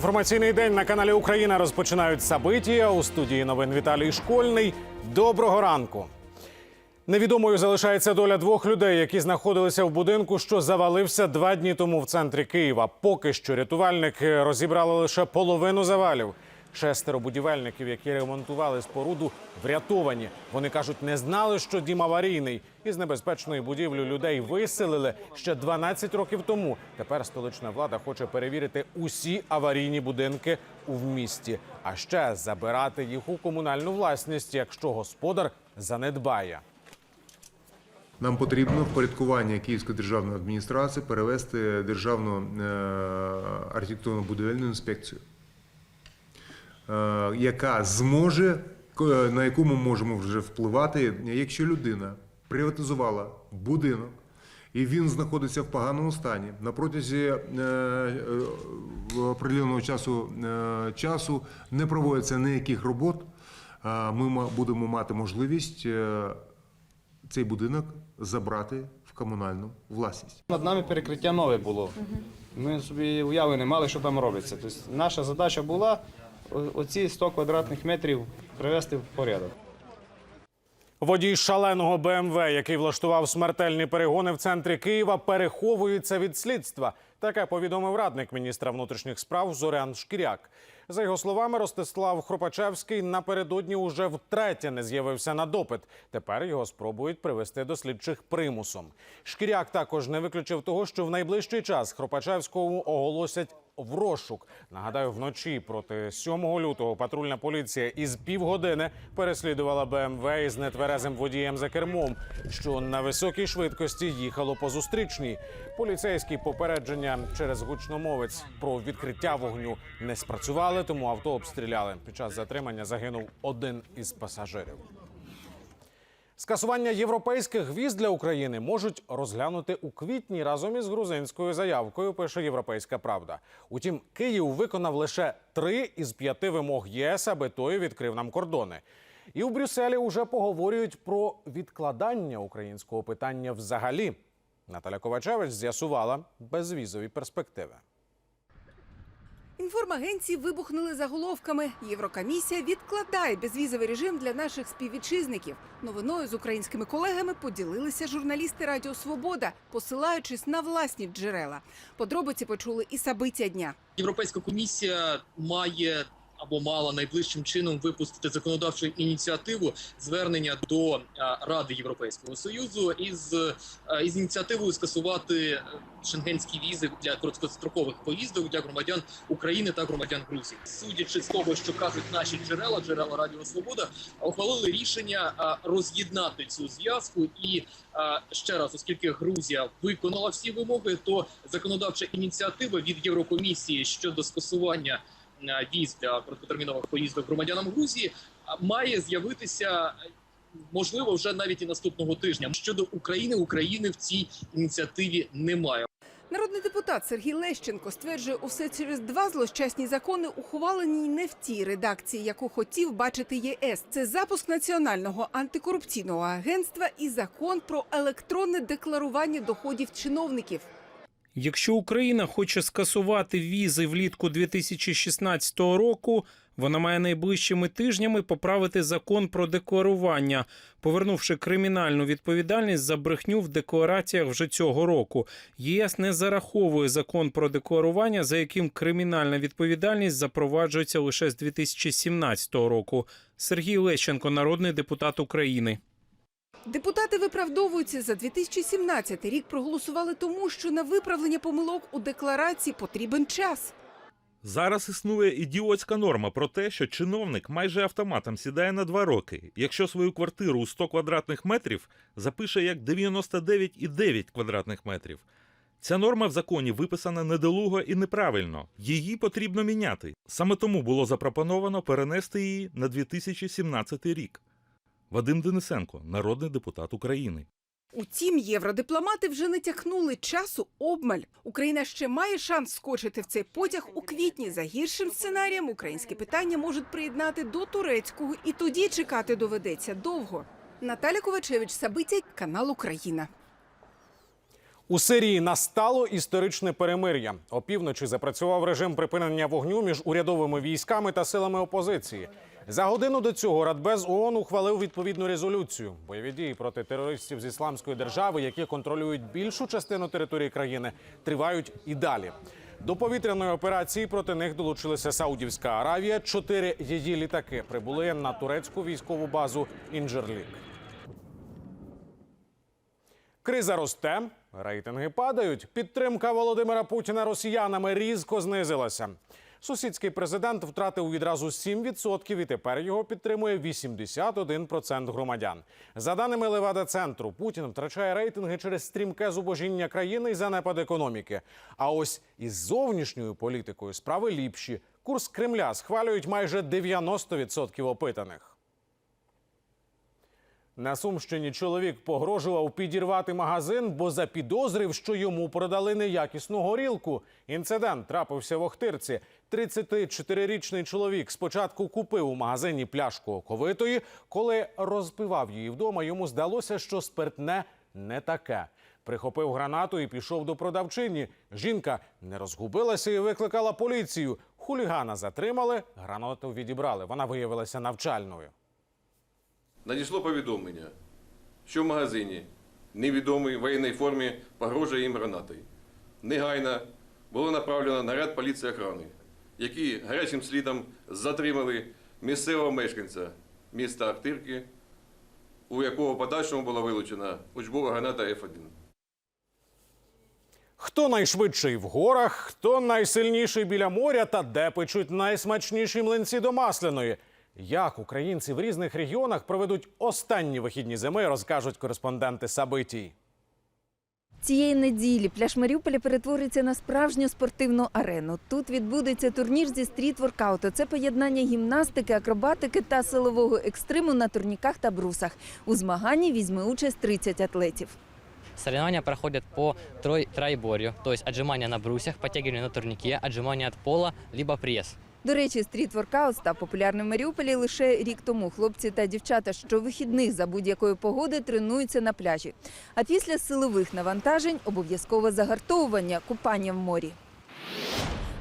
Інформаційний день на каналі Україна розпочинають Сабитія. У студії новин Віталій Школьний. Доброго ранку. Невідомою залишається доля двох людей, які знаходилися в будинку, що завалився два дні тому в центрі Києва. Поки що рятувальники розібрали лише половину завалів. Шестеро будівельників, які ремонтували споруду, врятовані. Вони кажуть, не знали, що дім аварійний. Із небезпечної будівлі людей виселили ще 12 років тому. Тепер столична влада хоче перевірити усі аварійні будинки у місті, а ще забирати їх у комунальну власність, якщо господар занедбає. Нам потрібно впорядкування Київської державної адміністрації перевести державну е, архітектурно будівельну інспекцію, яка зможе, на яку ми можемо вже впливати, якщо людина приватизувала будинок. І він знаходиться в поганому стані на протязі е, е, определеного часу, е, часу не проводиться ніяких робот. е, Ми будемо мати можливість е, цей будинок забрати в комунальну власність. Над нами перекриття нове було. Ми собі уяви не мали, що там робиться. Тобто наша задача була оці 100 квадратних метрів привести в порядок. Водій шаленого БМВ, який влаштував смертельні перегони в центрі Києва, переховується від слідства. Таке повідомив радник міністра внутрішніх справ Зорян Шкіряк. За його словами, Ростислав Хропачевський напередодні уже втретє не з'явився на допит. Тепер його спробують привести до слідчих примусом. Шкіряк також не виключив того, що в найближчий час Хропачевському оголосять в розшук. Нагадаю, вночі проти 7 лютого патрульна поліція із півгодини переслідувала БМВ із нетверезим водієм за кермом, що на високій швидкості їхало по зустрічній. Поліцейські попередження через гучномовець про відкриття вогню не спрацювали, тому авто обстріляли. Під час затримання загинув один із пасажирів. Скасування європейських віз для України можуть розглянути у квітні разом із грузинською заявкою. Пише Європейська Правда. Утім, Київ виконав лише три із п'яти вимог єС, аби той відкрив нам кордони. І в Брюсселі вже поговорюють про відкладання українського питання взагалі. Наталя Ковачевич з'ясувала безвізові перспективи. Інформагенції вибухнули заголовками. Єврокомісія відкладає безвізовий режим для наших співвітчизників. Новиною з українськими колегами поділилися журналісти Радіо Свобода, посилаючись на власні джерела. Подробиці почули і сабиття дня. Європейська комісія має або мала найближчим чином випустити законодавчу ініціативу звернення до е, Ради Європейського союзу із, е, із ініціативою скасувати е, шенгенські візи для короткострокових поїздок для громадян України та громадян Грузії. Судячи з того, що кажуть наші джерела, джерела Радіо Свобода, ухвалили рішення роз'єднати цю зв'язку і ще раз, оскільки Грузія виконала всі вимоги, то законодавча ініціатива від Єврокомісії щодо скасування віз для короткотермінових поїздок громадянам Грузії має з'явитися. Можливо, вже навіть і наступного тижня щодо України України в цій ініціативі немає. Народний депутат Сергій Лещенко стверджує, усе через два злощасні закони, ухвалені не в тій редакції, яку хотів бачити ЄС. Це запуск національного антикорупційного агентства і закон про електронне декларування доходів чиновників. Якщо Україна хоче скасувати візи влітку 2016 року, вона має найближчими тижнями поправити закон про декларування, повернувши кримінальну відповідальність за брехню в деклараціях вже цього року. ЄС не зараховує закон про декларування, за яким кримінальна відповідальність запроваджується лише з 2017 року. Сергій Лещенко, народний депутат України. Депутати виправдовуються за 2017 рік. Проголосували тому, що на виправлення помилок у декларації потрібен час. Зараз існує ідіотська норма про те, що чиновник майже автоматом сідає на два роки, якщо свою квартиру у 100 квадратних метрів запише як 99,9 квадратних метрів. Ця норма в законі виписана недолуго і неправильно. Її потрібно міняти. Саме тому було запропоновано перенести її на 2017 рік. Вадим Денисенко, народний депутат України. Утім, євродипломати вже не тякнули часу обмаль. Україна ще має шанс скочити в цей потяг у квітні. За гіршим сценарієм українське питання можуть приєднати до турецького, і тоді чекати доведеться довго. Наталя Ковачевич, Сабиття, канал Україна. У Сирії настало історичне перемир'я. Опівночі запрацював режим припинення вогню між урядовими військами та силами опозиції. За годину до цього Радбез ООН ухвалив відповідну резолюцію. Бойові дії проти терористів з ісламської держави, які контролюють більшу частину території країни, тривають і далі. До повітряної операції проти них долучилася Саудівська Аравія. Чотири її літаки прибули на турецьку військову базу Інджерлік. Криза росте, рейтинги падають. Підтримка Володимира Путіна росіянами різко знизилася. Сусідський президент втратив відразу 7% і тепер його підтримує 81% громадян. За даними Левада центру, Путін втрачає рейтинги через стрімке зубожіння країни і занепад економіки. А ось із зовнішньою політикою справи ліпші. Курс Кремля схвалюють майже 90% опитаних. На Сумщині чоловік погрожував підірвати магазин, бо запідозрив, що йому продали неякісну горілку. Інцидент трапився в Охтирці. 34-річний чоловік спочатку купив у магазині пляшку оковитої. Коли розпивав її вдома, йому здалося, що спиртне не таке. Прихопив гранату і пішов до продавчині. Жінка не розгубилася і викликала поліцію. Хулігана затримали, гранату відібрали. Вона виявилася навчальною. Надійшло повідомлення, що в магазині невідомий в воєнній формі погрожує їм гранатою. Негайно було направлено наряд поліції охорони, які гарячим слідом затримали місцевого мешканця міста Ахтирки, у якого подальшому була вилучена учбова граната F1. Хто найшвидший в горах, хто найсильніший біля моря та де печуть найсмачніші млинці до масляної. Як українці в різних регіонах проведуть останні вихідні зими, розкажуть кореспонденти Сабитій. Цієї неділі пляж Маріуполя перетвориться на справжню спортивну арену. Тут відбудеться турнір зі стріт-воркауту. Це поєднання гімнастики, акробатики та силового екстриму на турніках та брусах. У змаганні візьме участь 30 атлетів. Соревнования проходят по трой трайборью, то есть отжимания на брусьях, подтягивания на турнике, отжимания от пола, либо пресс. До речі, стріт-воркаут став популярним в Маріуполі лише рік тому. Хлопці та дівчата щовихідних за будь-якої погоди тренуються на пляжі. А після силових навантажень обов'язкове загартовування купання в морі.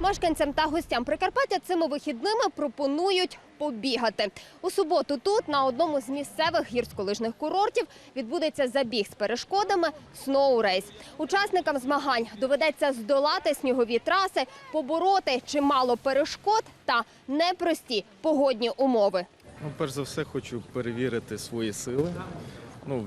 Мешканцям та гостям Прикарпаття цими вихідними пропонують побігати. У суботу тут, на одному з місцевих гірськолижних курортів, відбудеться забіг з перешкодами «Сноу-рейс». Учасникам змагань доведеться здолати снігові траси, побороти чимало перешкод та непрості погодні умови. Ну, перш за все, хочу перевірити свої сили. Ну,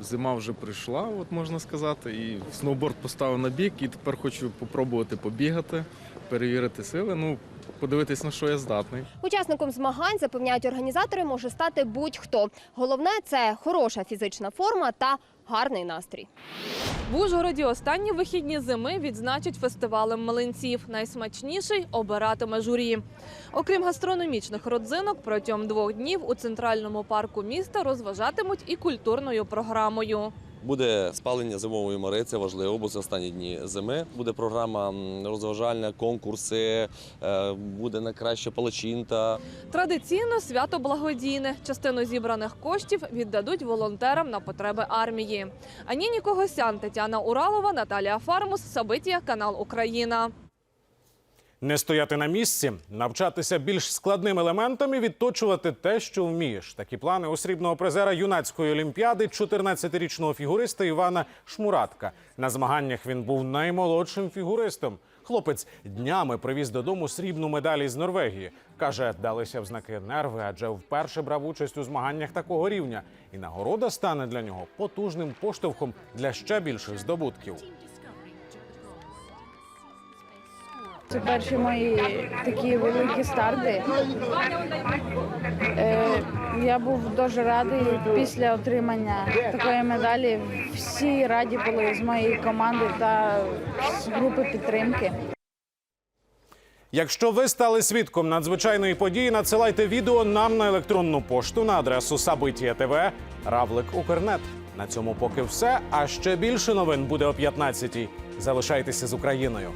зима вже прийшла, от можна сказати, і сноуборд поставив на бік, і тепер хочу попробувати побігати, перевірити сили. Ну, подивитись, на що я здатний. Учасником змагань, запевняють організатори, може стати будь-хто. Головне – це хороша фізична форма та гарний настрій. В Ужгороді останні вихідні зими відзначать фестивалем млинців. Найсмачніший обиратиме журі. Окрім гастрономічних родзинок, протягом двох днів у центральному парку міста розважатимуть і культурною програмою. Буде спалення зимової мори, це важливо, бо це останні дні зими. Буде програма розважальна, конкурси, буде на краще палачинта. Традиційно свято благодійне. Частину зібраних коштів віддадуть волонтерам на потреби армії. Аніні Когосян, Тетяна Уралова, Наталія Фармус, Сабитія, канал Україна. Не стояти на місці, навчатися більш складним елементам і відточувати те, що вмієш. Такі плани у срібного призера юнацької олімпіади, 14-річного фігуриста Івана Шмуратка. На змаганнях він був наймолодшим фігуристом. Хлопець днями привіз додому срібну медаль із Норвегії. Каже, далися в знаки нерви, адже вперше брав участь у змаганнях такого рівня. І нагорода стане для нього потужним поштовхом для ще більших здобутків. Це перші мої такі великі старти. Е, я був дуже радий після отримання такої медалі. Всі раді були з моєї команди та з групи підтримки. Якщо ви стали свідком надзвичайної події, надсилайте відео нам на електронну пошту на адресу Сабитія ТВ Равлик Укрнет. На цьому поки все. А ще більше новин буде о 15-й. Залишайтеся з Україною.